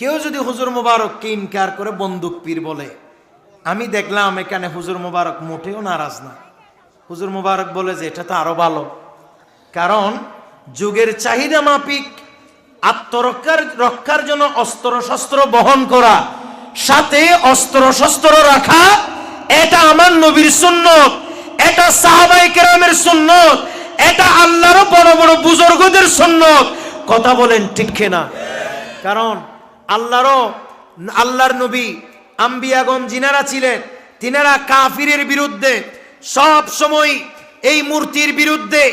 কেউ যদি হুজুর মুবারককে ইনকার করে বন্দুক পীর বলে, আমি দেখলাম এখানে হুজুর মুবারক মোটেও নারাজ না। হুজুর মুবারক বলে যে, এটা তো আরও ভালো। কারণ যুগের চাহিদা মাফিক, আত্মরক্ষার, রক্ষার জন্য অস্ত্র শস্ত্র বহন করা, সাথে অস্ত্র শস্ত্র রাখা, এটা আমার নবীর সুন্নত, এটা সাহাবাই কেরামের সুন্নত, এটা আল্লাহরও বড় বড় বুজুর্গদের সুন্নত। কথা বলেন ঠিক না কারণ আল্লাহরও, আল্লাহর নবী, আম্বিয়াগণ জিনারা ছিলেন, তিনারা কাফিরের বিরুদ্ধে, সব সময় এই মূর্তির বিরুদ্ধে,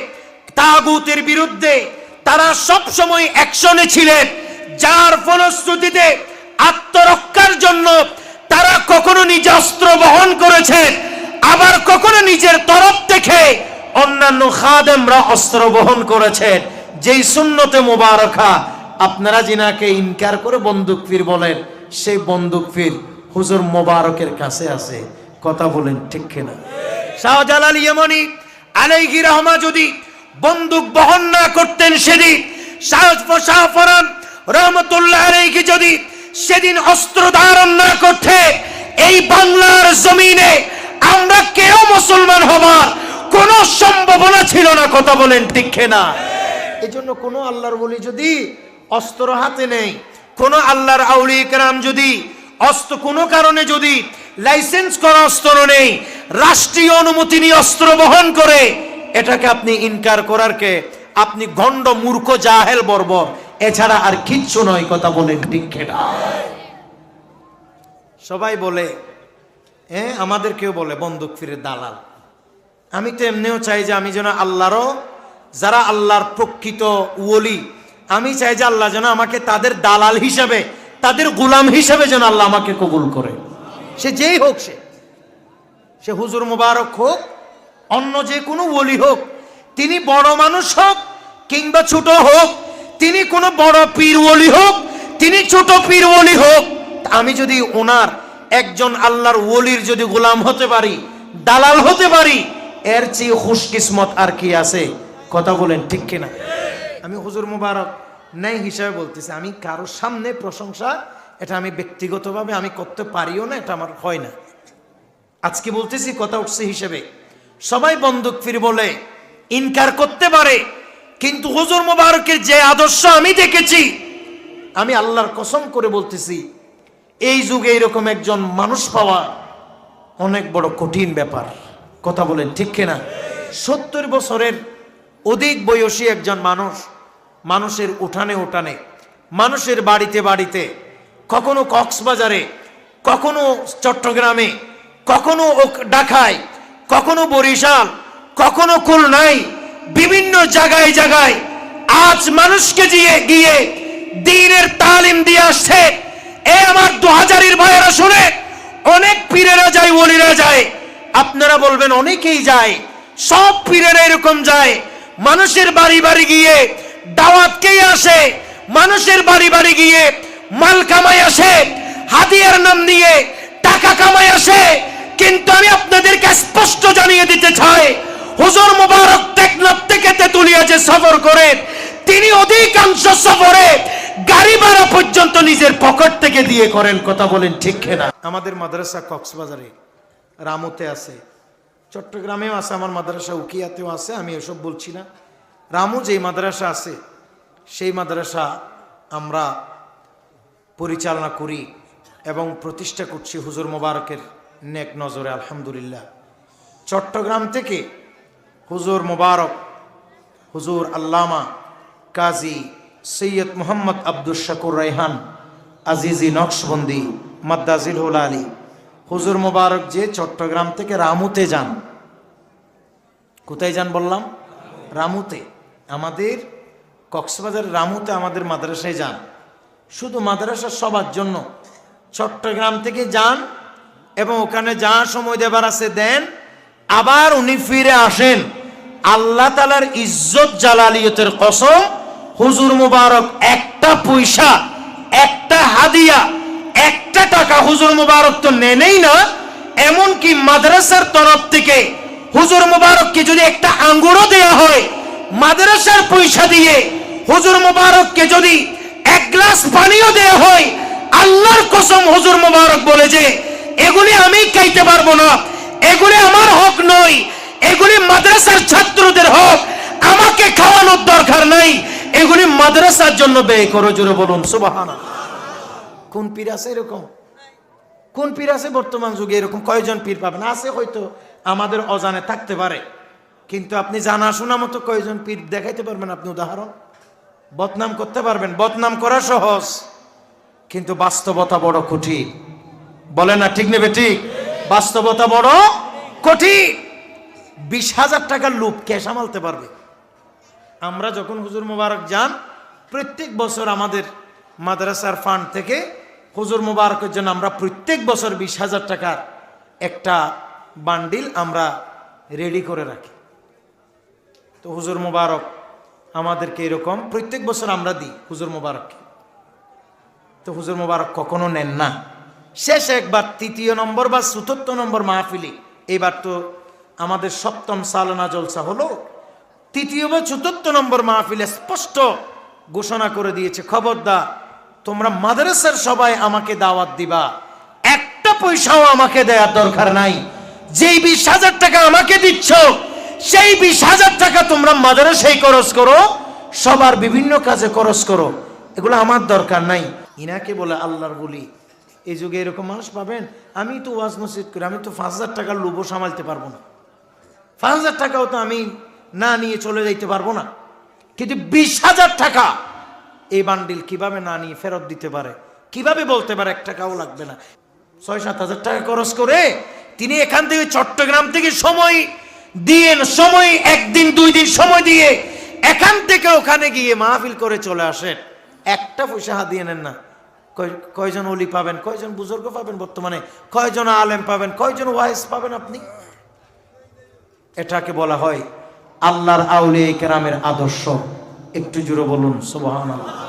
তাগুতের বিরুদ্ধে, তারা সব সময় অ্যাকশনে ছিলেন, যার ফলশ্রুতিতে আত্মরক্ষার জন্য তারা কখনো নিজে অস্ত্র বহন করেছেন, আবার কখনো নিজের তরফ থেকে অন্যান্য খাদেমরা অস্ত্র বহন করেছেন। যেই সুন্নতে মোবারকা আপনারা জিনাকে ইনকার করে বন্দুক ফির বলেন, সেই বন্দুক ফির হুজুর মোবারকের কাছে আছে। কথা বলেন ঠিক কিনা? শাহজালাল ইয়েমনি আলাইহি রহমা যদি বন্দুক বহন না করতেন সেদিন, শাহ শাহ ফরান রহমতুল্লাহ আলাইহি যদি সেদিন অস্ত্র ধারণ না করতে, এই বাংলার জমিনে আমরা কেউ মুসলমান হবার কোন সম্ভাবনা ছিল না। কথা বলেন ঠিক না এই জন্য কোন আল্লাহর বলি যদি অস্ত্র হাতে নেই। কোন আল্লাহর আউলি কেরাম যদি অস্ত্র কোনো কারণে যদি লাইসেন্স করা অস্ত্র নেই, রাষ্ট্রীয় অনুমতি নিয়ে অস্ত্র বহন করে, এটাকে আপনি ইনকার করার কে? আপনি গন্ড মূর্খ, জাহেল, বর্বর। এছাড়া আর কিচ্ছু নয়, কথা বলে সবাই বলে হ্যাঁ আমাদের কেউ বলে বন্দুক ফিরে দালাল। আমি তো এমনিও চাই যে আমি যেন আল্লাহরও, যারা আল্লাহর প্রকৃত ওলি আমি চাই যে আল্লাহ যেন আমাকে তাদের দালাল হিসাবে, তাদের গোলাম হিসাবে যেন আল্লাহ আমাকে কবুল করে। সে যেই হোক সে। সে হুজুর মুবারক হোক, অন্য যে কোনো ওলি হোক, তিনি বড় মানুষ হোক কিংবা ছোট হোক, তিনি কোনো বড় পীর ওলি হোক, তিনি ছোট পীর ওলি হোক, আমি যদি ওনার একজন আল্লাহর ওলির যদি গোলাম হতে পারি, দালাল হতে পারি, এর চেয়ে খুশকিসমত আর কি আছে? কথা বলেন ঠিক কিনা? আমি হুজুর মুবারক ন্যায় হিসাবে বলতেছি। আমি কারোর সামনে প্রশংসা, এটা আমি ব্যক্তিগতভাবে আমি করতে পারিও না, এটা আমার হয় না। আজকে বলতেছি কথা উঠছে হিসেবে। সবাই বন্দুক ফির বলে, ইনকার করতে পারে, কিন্তু হুজুর মুবারকের যে আদর্শ আমি দেখেছি, আমি আল্লাহর কসম করে বলতেছি, এই যুগে এরকম একজন মানুষ পাওয়া অনেক বড় কঠিন ব্যাপার। কথা বলেন ঠিক কিনা? সত্তর বছরের অধিক বয়সী একজন মানুষ মানুষের উঠানে উঠানে, মানুষের বাড়িতে বাড়িতে, কখনো কক্সবাজারে, কখনো চট্টগ্রামে, কখনো ঢাকায়, কখনো বরিশাল, কখনো খুলনায়, বিভিন্ন জায়গায় জায়গায় আজ মানুষকে দিয়ে গিয়ে দিনের তালিম দিয়ে আসছে। এ আমার দু হাজারের ভাইয়েরা শুনে অনেক পীরেরা যায়, ওলিরা যায়। আপনারা বলবেন অনেকেই যায়, সব পীরেরা এরকম যায়। মানুষের বাড়ি বাড়ি গিয়ে দাওয়াতকেই আসে? মানুষের বাড়ি বাড়ি গিয়ে মাল কামাই আসে, হাতিয়ার নাম নিয়ে টাকা কামাই আসে। কিন্তু আমি আপনাদেরকে স্পষ্ট জানিয়ে দিতে চাই, হুজুর মুবারক টেকনাফ থেকে তেতুলিয়া যে সফর করেন তিনি অধিকাংশ সফরে গাড়ি ভাড়া পর্যন্ত নিজের পকেট থেকে দিয়ে করেন, কথা বলেন ঠিক না আমাদের মাদ্রাসা কক্সবাজারে, রামুতে আছে, চট্টগ্রামেও আছে, আমার মাদ্রাসা উকিয়াতেও আছে, আমি এসব বলছি না। রামু যেই মাদ্রাসা আছে, সেই মাদ্রাসা আমরা পরিচালনা করি এবং প্রতিষ্ঠা করছি হুজুর মোবারকের নেক নজরে, আলহামদুলিল্লাহ। চট্টগ্রাম থেকে হুজুর মোবারক, হুজুর আল্লামা কাজী সৈয়দ মোহাম্মদ আব্দুল শাকুর রাইহান আজিজি নকশবন্দি মাদ্দাজিল হুল আলী। হুজুর মোবারক যে চট্টগ্রাম থেকে রামুতে যান, কোথায় যান বললাম? রামুতে। আমাদের কক্সবাজার রামুতে আমাদের মাদ্রাসায় যান। শুধু মাদ্রাসা সবার জন্য, চট্টগ্রাম থেকে যান এবং ওখানে যা সময় দেবার আছে দেন, আবার উনি ফিরে আসেন। আল্লাহ তালার ইজ্জত জালালিয়তের কসম, হুজুর মুবারক একটা পয়সা, একটা হাদিয়া, একটা টাকা হুজুর মুবারক তো নেনেই না, এমনকি মাদ্রাসার তরফ থেকে হুজুর মুবারককে যদি একটা আঙ্গুরও দেয়া হয় মাদ্রাসার পয়সা দিয়ে হুজুর মুবারককে যদি এক গ্লাস পানিও দেয়া হয়, আল্লাহর কসম হুজুর মোবারক বলে যে, এগুলি আমি খাইতে পারব না। এগুলি আমার হক নয়। এগুলি মাদ্রাসার ছাত্রদের হক। আমাকে খাওয়ানোর দরকার নাই। এগুলি মাদ্রাসার জন্য ব্যয় করো, জোরে বলুন সুবাহানা কোন পীর আছে এরকম? কোন পীর আছে বর্তমান যুগে এরকম? কয়জন পীর পাবেন? আছে হয়তো। আমাদের অজানে থাকতে পারে। কিন্তু আপনি জানা শোনা মতো কয়জন পীর দেখাইতে পারবেন আপনি উদাহরণ? বদনাম করতে পারবেন। বদনাম করা সহজ, কিন্তু বাস্তবতা বড় কঠিন। বলে না ঠিক নেবে ঠিক? বাস্তবতা বড় কঠিন। বিশ হাজার টাকার লুপ কে সামালতে পারবে? আমরা যখন হুজুর মুবারক যান, প্রত্যেক বছর আমাদের মাদ্রাসার ফান্ড থেকে হুজুর মুবারকের জন্য আমরা প্রত্যেক বছর বিশ হাজার টাকার একটা বান্ডিল আমরা রেডি করে রাখি। তো হুজুর মুবারক আমাদেরকে এরকম প্রত্যেক বছর আমরা দিই হুজুর মুবারককে। তো হুজুর মুবারক কখনো নেন না। শেষ একবার, তৃতীয় নম্বর বা চতুর্থ নম্বর মাহফিলি, এবার তো আমাদের সপ্তম সালনা জলসা হলো, তৃতীয় বা চতুর্থ নম্বর মাহফিলে স্পষ্ট ঘোষণা করে দিয়েছে, খবরদার, তোমরা মাদ্রাসার সবাই আমাকে দাওয়াত দিবা। একটা পয়সাও আমাকে দেওয়ার দরকার নাই। যেই বিশ হাজার টাকা আমাকে দিচ্ছ সেই বিশ হাজার টাকা তোমরা মাদ্রাসায় খরচ করো, সবার বিভিন্ন কাজে খরচ করো, এগুলো আমার দরকার নাই। ইনাকে বলে আল্লাহর বলি। এই যুগে এরকম মানুষ পাবেন, আমি তো ওয়াজ মসজিদ করি, আমি তো পাঁচ হাজার টাকার লোভও সামালতে পারব না। পাঁচ হাজার টাকাও তো আমি না নিয়ে চলে যাইতে পারব না। কিন্তু বিশ হাজার টাকা, এই বান্ডিল কীভাবে না নিয়ে ফেরত দিতে পারে? কীভাবে বলতে পারে এক টাকাও লাগবে না? ছয় সাত হাজার টাকা খরচ করে তিনি এখান থেকে চট্টগ্রাম থেকে সময় দিয়ে সময়, একদিন, দুই দিন সময় দিয়ে এখান থেকে ওখানে গিয়ে মাহফিল করে চলে আসেন। একটা পয়সা হাত দিয়ে নেন না। কয়জন অলি পাবেন? কয়জন বুজুর্গ পাবেন বর্তমানে? কয়জন আলেম পাবেন? কয়জন ওয়াইস পাবেন আপনি? এটাকে বলা হয় আল্লাহর আউলিয়া কেরামের আদর্শ। একটু জুড়ে বলুন, সুবহানাল্লাহ।